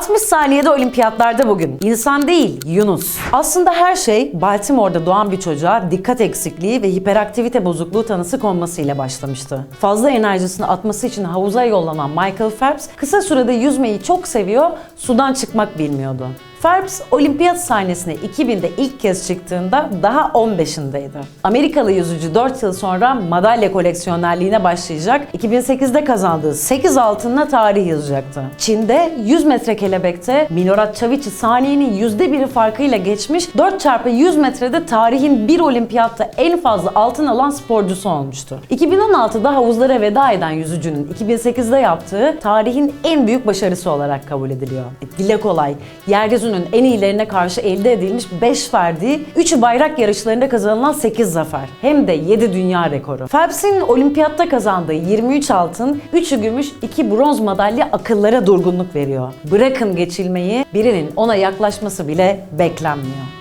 60 saniyede olimpiyatlarda bugün. İnsan değil, Yunus. Aslında her şey Baltimore'da doğan bir çocuğa dikkat eksikliği ve hiperaktivite bozukluğu tanısı konmasıyla başlamıştı. Fazla enerjisini atması için havuza yollanan Michael Phelps kısa sürede yüzmeyi çok seviyor, sudan çıkmak bilmiyordu. Phelps olimpiyat sahnesine 2000'de ilk kez çıktığında daha 15'indeydi. Amerikalı yüzücü 4 yıl sonra madalya koleksiyonerliğine başlayacak, 2008'de kazandığı 8 altınla tarih yazacaktı. Çin'de 100 metre kelebekte Milorad Çaviç'i saniyenin %1'i farkıyla geçmiş, 4x100 metrede tarihin bir olimpiyatta en fazla altın alan sporcusu olmuştu. 2016'da havuzlara veda eden yüzücünün 2008'de yaptığı tarihin en büyük başarısı olarak kabul ediliyor. E, Dile kolay, yeryüzünün en iyilerine karşı elde edilmiş 5 ferdi, 3'ü bayrak yarışlarında kazanılan 8 zafer. Hem de 7 dünya rekoru. Phelps'in olimpiyatta kazandığı 23 altın, 3'ü gümüş, 2 bronz madalya akıllara durgunluk veriyor. Bırakın geçilmeyi, birinin ona yaklaşması bile beklenmiyor.